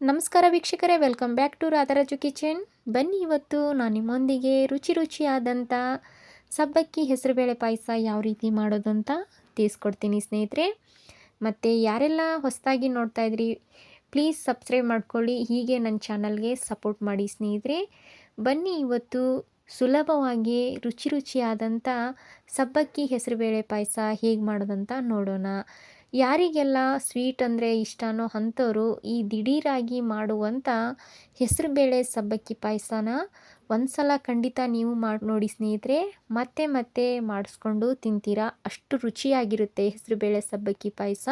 ನಮಸ್ಕಾರ ವೀಕ್ಷಕರೇ welcome back to Radharaju kitchen ಬನ್ನಿ ಇವತ್ತು ನಾನು ನಿಮ್ಮೊಂದಿಗೆ ರುಚಿ ರುಚಿಯಾದಂಥ ಸಬ್ಬಕ್ಕಿ ಹೆಸರುಬೇಳೆ ಪಾಯಸ ಯಾವ ರೀತಿ ಮಾಡೋದು ಅಂತ ತಿಳಿಸ್ಕೊಡ್ತೀನಿ ಸ್ನೇಹಿತರೆ. ಮತ್ತು ಯಾರೆಲ್ಲ ಹೊಸದಾಗಿ ನೋಡ್ತಾ ಇದ್ರಿ ಪ್ಲೀಸ್ ಸಬ್ಸ್ಕ್ರೈಬ್ ಮಾಡ್ಕೊಳ್ಳಿ, ಹೀಗೆ ನನ್ನ ಚಾನಲ್ಗೆ ಸಪೋರ್ಟ್ ಮಾಡಿ ಸ್ನೇಹಿತರೆ. ಬನ್ನಿ ಇವತ್ತು ಸುಲಭವಾಗಿ ರುಚಿ ರುಚಿಯಾದಂಥ ಸಬ್ಬಕ್ಕಿ ಹೆಸರುಬೇಳೆ ಪಾಯಸ ಹೇಗೆ ಮಾಡೋದಂತ ನೋಡೋಣ. ಯಾರಿಗೆಲ್ಲ ಸ್ವೀಟ್ ಅಂದರೆ ಇಷ್ಟನೋ ಅಂಥವ್ರು ಈ ದಿಢೀರಾಗಿ ಮಾಡುವಂಥ ಹೆಸರುಬೇಳೆ ಸಬ್ಬಕ್ಕಿ ಪಾಯಸನ ಒಂದು ಸಲ ಖಂಡಿತ ನೀವು ಮಾಡಿ, ನೋಡಿ ಸ್ನೇಹಿತರೆ, ಮತ್ತೆ ಮತ್ತೆ ಮಾಡಿಸ್ಕೊಂಡು ತಿಂತೀರಾ. ಅಷ್ಟು ರುಚಿಯಾಗಿರುತ್ತೆ ಹೆಸರುಬೇಳೆ ಸಬ್ಬಕ್ಕಿ ಪಾಯಸ.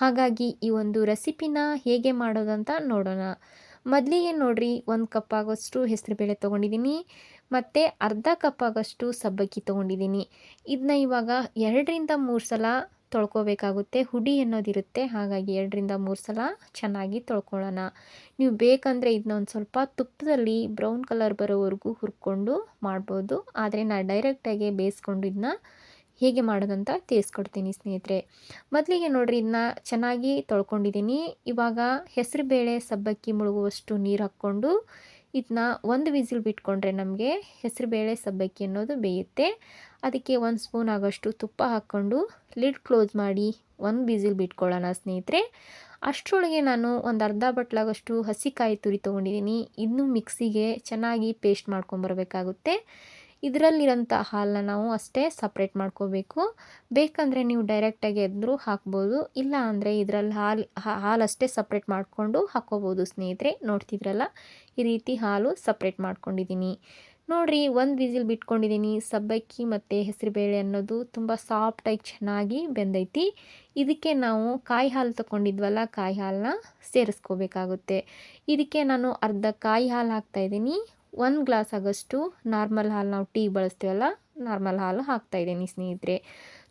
ಹಾಗಾಗಿ ಈ ಒಂದು ರೆಸಿಪಿನ ಹೇಗೆ ಮಾಡೋದಂತ ನೋಡೋಣ. ಮೊದಲಿಗೆ ನೋಡಿರಿ, ಒಂದು ಕಪ್ ಆಗೋಷ್ಟು ಹೆಸರುಬೇಳೆ ತೊಗೊಂಡಿದ್ದೀನಿ ಮತ್ತು ಅರ್ಧ ಕಪ್ ಆಗೋಷ್ಟು ಸಬ್ಬಕ್ಕಿ ತೊಗೊಂಡಿದ್ದೀನಿ ಇದನ್ನ ಇವಾಗ ಎರಡರಿಂದ ಮೂರು ಸಲ ತೊಳ್ಕೊಬೇಕಾಗುತ್ತೆ. ಹುಡಿ ಅನ್ನೋದಿರುತ್ತೆ ಹಾಗಾಗಿ ಎರಡರಿಂದ ಮೂರು ಸಲ ಚೆನ್ನಾಗಿ ತೊಳ್ಕೊಳ್ಳೋಣ. ನೀವು ಬೇಕಂದರೆ ಇದನ್ನ ಒಂದು ಸ್ವಲ್ಪ ತುಪ್ಪದಲ್ಲಿ ಬ್ರೌನ್ ಕಲರ್ ಬರೋವರೆಗೂ ಹುರ್ಕೊಂಡು ಮಾಡ್ಬೋದು. ಆದರೆ ನಾನು ಡೈರೆಕ್ಟಾಗಿ ಬೇಯಿಸ್ಕೊಂಡು ಇದನ್ನ ಹೇಗೆ ಮಾಡೋದಂತ ತಿಳಿಸ್ಕೊಡ್ತೀನಿ ಸ್ನೇಹಿತರೆ. ಮೊದಲಿಗೆ ನೋಡಿರಿ ಇದನ್ನ ಚೆನ್ನಾಗಿ ತೊಳ್ಕೊಂಡಿದ್ದೀನಿ. ಇವಾಗ ಹೆಸರುಬೇಳೆ ಸಬ್ಬಕ್ಕಿ ಮುಳುಗುವಷ್ಟು ನೀರು ಹಾಕ್ಕೊಂಡು ಇದನ್ನ ಒಂದು ವಿಸಿಲ್ ಬಿಟ್ಕೊಂಡ್ರೆ ನಮಗೆ ಹೆಸರುಬೇಳೆ ಸಬ್ಬಕ್ಕಿ ಅನ್ನೋದು ಬೇಯುತ್ತೆ. ಅದಕ್ಕೆ ಒಂದು ಸ್ಪೂನ್ ಆಗೋಷ್ಟು ತುಪ್ಪ ಹಾಕ್ಕೊಂಡು ಲಿಡ್ ಕ್ಲೋಸ್ ಮಾಡಿ ಒಂದು ಬೀಸಿಲ್ ಬಿಟ್ಕೊಳ್ಳೋಣ ಸ್ನೇಹಿತರೆ. ಅಷ್ಟರೊಳಗೆ ನಾನು ಒಂದು ಅರ್ಧ ಬಟ್ಲಾಗಷ್ಟು ಹಸಿಕಾಯಿ ತುರಿ ತೊಗೊಂಡಿದ್ದೀನಿ. ಇನ್ನೂ ಮಿಕ್ಸಿಗೆ ಚೆನ್ನಾಗಿ ಪೇಸ್ಟ್ ಮಾಡ್ಕೊಂಬರ್ಬೇಕಾಗುತ್ತೆ ಇದರಲ್ಲಿರೋಂಥ ಹಾಲನ್ನ ನಾವು ಅಷ್ಟೇ ಸಪ್ರೇಟ್ ಮಾಡ್ಕೋಬೇಕು. ಬೇಕಂದರೆ ನೀವು ಡೈರೆಕ್ಟಾಗಿ ಎದ್ರೂ ಹಾಕ್ಬೋದು. ಇಲ್ಲ ಅಂದರೆ ಇದರಲ್ಲಿ ಹಾಲು ಹಾಲು ಅಷ್ಟೇ ಸಪ್ರೇಟ್ ಮಾಡಿಕೊಂಡು ಹಾಕ್ಕೋಬೋದು ಸ್ನೇಹಿತರೆ. ನೋಡ್ತಿದ್ರಲ್ಲ? ಈ ರೀತಿ ಹಾಲು ಸಪ್ರೇಟ್ ಮಾಡ್ಕೊಂಡಿದ್ದೀನಿ. ನೋಡಿರಿ, ಒಂದು ವಿಸಿಲ್ ಬಿಟ್ಕೊಂಡಿದ್ದೀನಿ ಸಬ್ಬಕ್ಕಿ ಮತ್ತು ಹೆಸರುಬೇಳೆ ಅನ್ನೋದು ತುಂಬ ಸಾಫ್ಟಾಗಿ ಚೆನ್ನಾಗಿ ಬೆಂದೈತಿ. ಇದಕ್ಕೆ ನಾವು ಕಾಯಿ ಹಾಲು ತೊಗೊಂಡಿದ್ವಲ್ಲ ಕಾಯಿ ಹಾಲನ್ನ ಸೇರಿಸ್ಕೋಬೇಕಾಗುತ್ತೆ. ಇದಕ್ಕೆ ನಾನು ಅರ್ಧ ಕಾಯಿ ಹಾಲು ಹಾಕ್ತಾಯಿದ್ದೀನಿ ಒಂದು ಗ್ಲಾಸ್ ಆಗೋಷ್ಟು ನಾರ್ಮಲ್ ಹಾಲು ನಾವು ಟೀ ಬಳಸ್ತೀವಲ್ಲ, ನಾರ್ಮಲ್ ಹಾಲು ಹಾಕ್ತಾಯಿದ್ದೀನಿ ಸ್ನೇಹಿತರೆ.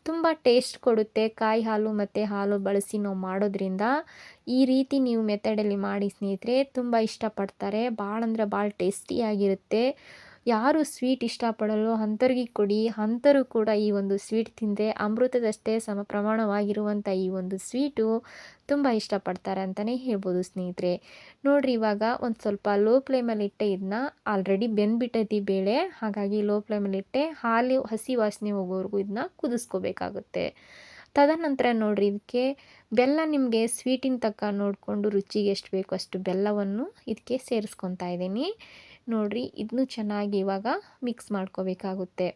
ತುಂಬ ಟೇಸ್ಟ್ ಕೊಡುತ್ತೆ ಕಾಯಿ ಹಾಲು ಮತ್ತು ಹಾಲು ಬಳಸಿ ನಾವು ಮಾಡೋದ್ರಿಂದ. ಈ ರೀತಿ ನೀವು ಮೆಥಡಲ್ಲಿ ಮಾಡಿ ಸ್ನೇಹಿತರೆ, ತುಂಬ ಇಷ್ಟಪಡ್ತಾರೆ. ಭಾಳ ಅಂದರೆ ಭಾಳ ಟೇಸ್ಟಿಯಾಗಿರುತ್ತೆ ಯಾರು ಸ್ವೀಟ್ ಇಷ್ಟಪಡಲ್ಲೋ ಅಂಥವ್ರಿಗೆ ಕೊಡಿ ಅಂಥರು ಕೂಡ ಈ ಒಂದು ಸ್ವೀಟ್ ತಿಂದರೆ ಅಮೃತದಷ್ಟೇ ಸಮ ಪ್ರಮಾಣವಾಗಿರುವಂಥ ಈ ಒಂದು ಸ್ವೀಟು ತುಂಬ ಇಷ್ಟಪಡ್ತಾರೆ ಅಂತಲೇ ಹೇಳ್ಬೋದು ಸ್ನೇಹಿತರೆ. ನೋಡಿರಿ, ಇವಾಗ ಒಂದು ಸ್ವಲ್ಪ ಲೋ ಫ್ಲೇಮಲ್ಲಿ ಇಟ್ಟೆ ಇದನ್ನ ಆಲ್ರೆಡಿ ಬೆಂದ್ಬಿಟ್ಟೈತಿ ಬೇಳೆ. ಹಾಗಾಗಿ ಲೋ ಫ್ಲೇಮಲ್ಲಿ ಇಟ್ಟೆ ಹಾಲು, ಹಸಿ ವಾಸನೆ ಹೋಗೋವರೆಗೂ ಇದನ್ನ ಕುದಿಸ್ಕೋಬೇಕಾಗುತ್ತೆ. ತದನಂತರ ನೋಡ್ರಿ, ಇದಕ್ಕೆ ಬೆಲ್ಲ ನಿಮಗೆ ಸ್ವೀಟಿನ ತಕ್ಕ ನೋಡಿಕೊಂಡು ರುಚಿಗೆ ಎಷ್ಟು ಬೇಕು ಅಷ್ಟು ಬೆಲ್ಲವನ್ನು ಇದಕ್ಕೆ ಸೇರಿಸ್ಕೊತಾ ಇದ್ದೀನಿ. ನೋಡಿರಿ ಇದನ್ನು ಚೆನ್ನಾಗಿ ಇವಾಗ ಮಿಕ್ಸ್ ಮಾಡ್ಕೋಬೇಕಾಗುತ್ತೆ.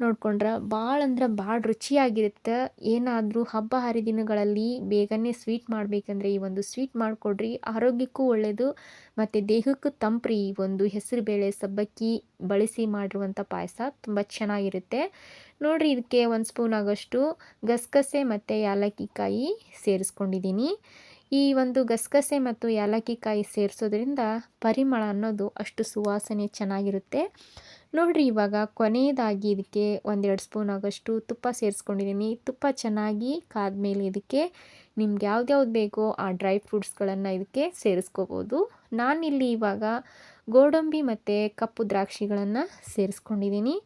ನೋಡ್ಕೊಂಡ್ರೆ ಭಾಳ ಅಂದ್ರೆ ಭಾಳ ರುಚಿಯಾಗಿರುತ್ತೆ. ಏನಾದರೂ ಹಬ್ಬ ಹರಿದಿನಗಳಲ್ಲಿ ಬೇಗನೆ ಸ್ವೀಟ್ ಮಾಡಬೇಕಂದ್ರೆ ಈ ಒಂದು ಸ್ವೀಟ್ ಮಾಡಿಕೊಡ್ರಿ. ಆರೋಗ್ಯಕ್ಕೂ ಒಳ್ಳೆಯದು ಮತ್ತು ದೇಹಕ್ಕೂ ತಂಪ್ರಿ. ಈ ಒಂದು ಹೆಸರುಬೇಳೆ, ಸಬ್ಬಕ್ಕಿ ಬಳಸಿ ಮಾಡಿರುವಂಥ ಪಾಯಸ ತುಂಬ ಚೆನ್ನಾಗಿರುತ್ತೆ. ನೋಡಿರಿ, ಇದಕ್ಕೆ ಒಂದು ಸ್ಪೂನ್ ಆಗೋಷ್ಟು ಗಸಗಸೆ ಮತ್ತು ಯಾಲಕ್ಕಿ ಕಾಯಿ ಸೇರಿಸ್ಕೊಂಡಿದ್ದೀನಿ ಈ ಒಂದು ಗಸಗಸೆ ಮತ್ತು ಏಲಕ್ಕಿಕಾಯಿ ಸೇರಿಸೋದ್ರಿಂದ ಪರಿಮಳ ಅನ್ನೋದು ಅಷ್ಟು ಸುವಾಸನೆ ಚೆನ್ನಾಗಿರುತ್ತೆ. ನೋಡಿರಿ ಇವಾಗ ಕೊನೆಯದಾಗಿ ಇದಕ್ಕೆ ಒಂದೆರಡು ಸ್ಪೂನ್ ಆಗೋಷ್ಟು ತುಪ್ಪ ಸೇರಿಸ್ಕೊಂಡಿದ್ದೀನಿ. ತುಪ್ಪ ಚೆನ್ನಾಗಿ ಕಾದ್ಮೇಲೆ ಇದಕ್ಕೆ ನಿಮ್ಗೆ ಯಾವ್ದ್ಯಾವ್ದು ಬೇಕೋ ಆ ಡ್ರೈ ಫ್ರೂಟ್ಸ್ಗಳನ್ನು ಇದಕ್ಕೆ ಸೇರಿಸ್ಕೋಬೋದು. ನಾನಿಲ್ಲಿ ಇವಾಗ ಗೋಡಂಬಿ ಮತ್ತು ಕಪ್ಪು ದ್ರಾಕ್ಷಿಗಳನ್ನು ಸೇರಿಸ್ಕೊಂಡಿದ್ದೀನಿ.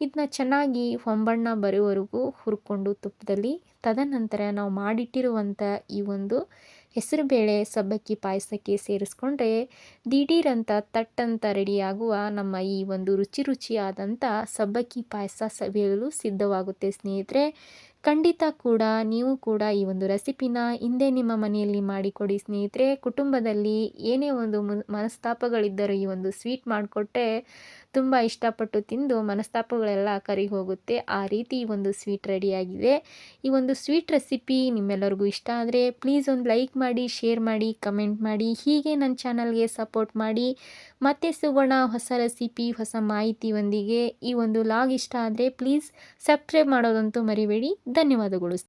ಇದನ್ನ ಚೆನ್ನಾಗಿ ಹೊಂಬಣ್ಣ ಬರೋವರೆಗೂ ಹುರ್ಕೊಂಡು ತುಪ್ಪದಲ್ಲಿ ತದನಂತರ ನಾವು ಮಾಡಿಟ್ಟಿರುವಂಥ ಈ ಒಂದು ಹೆಸರುಬೇಳೆ ಸಬ್ಬಕ್ಕಿ, ಪಾಯಸಕ್ಕೆ ಸೇರಿಸ್ಕೊಂಡ್ರೆ ದಿಢೀರಂತ ತಟ್ಟಂತ ರೆಡಿಯಾಗುವ ನಮ್ಮ ಈ ಒಂದು ರುಚಿ ರುಚಿಯಾದಂಥ ಸಬ್ಬಕ್ಕಿ ಪಾಯಸ ಸವಿಯಲು ಸಿದ್ಧವಾಗುತ್ತೆ ಸ್ನೇಹಿತರೆ. ಖಂಡಿತ ಕೂಡ ನೀವು ಕೂಡ ಈ ಒಂದು ರೆಸಿಪಿನ ಹಿಂದೆ ನಿಮ್ಮ ಮನೆಯಲ್ಲಿ ಮಾಡಿಕೊಡಿ ಸ್ನೇಹಿತರೆ. ಕುಟುಂಬದಲ್ಲಿ ಏನೇ ಒಂದು ಮನಸ್ತಾಪಗಳಿದ್ದರೂ ಈ ಒಂದು ಸ್ವೀಟ್ ಮಾಡಿಕೊಟ್ಟೆ ತುಂಬ ಇಷ್ಟಪಟ್ಟು ತಿಂದು ಮನಸ್ತಾಪಗಳೆಲ್ಲ ಕರಿ ಹೋಗುತ್ತೆ ಆ ರೀತಿ ಒಂದು ಸ್ವೀಟ್ ರೆಡಿಯಾಗಿದೆ. ಈ ಒಂದು ಸ್ವೀಟ್ ರೆಸಿಪಿ ನಿಮ್ಮೆಲ್ಲರಿಗೂ ಇಷ್ಟ ಆದರೆ ಪ್ಲೀಸ್ ಒಂದು ಲೈಕ್ ಮಾಡಿ, ಶೇರ್ ಮಾಡಿ, ಕಮೆಂಟ್ ಮಾಡಿ, ಹೀಗೆ ನನ್ನ ಚಾನಲ್ಗೆ ಸಪೋರ್ಟ್ ಮಾಡಿ. ಮತ್ತೆ ಸಿಗೋಣ ಹೊಸ ರೆಸಿಪಿ, ಹೊಸ ಮಾಹಿತಿಯೊಂದಿಗೆ ಈ ಒಂದು ಲಾಗ್ ಇಷ್ಟ ಆದರೆ ಪ್ಲೀಸ್ ಸಬ್ಸ್ಕ್ರೈಬ್ ಮಾಡೋದಂತೂ ಮರಿಬೇಡಿ. ಧನ್ಯವಾದಗಳು.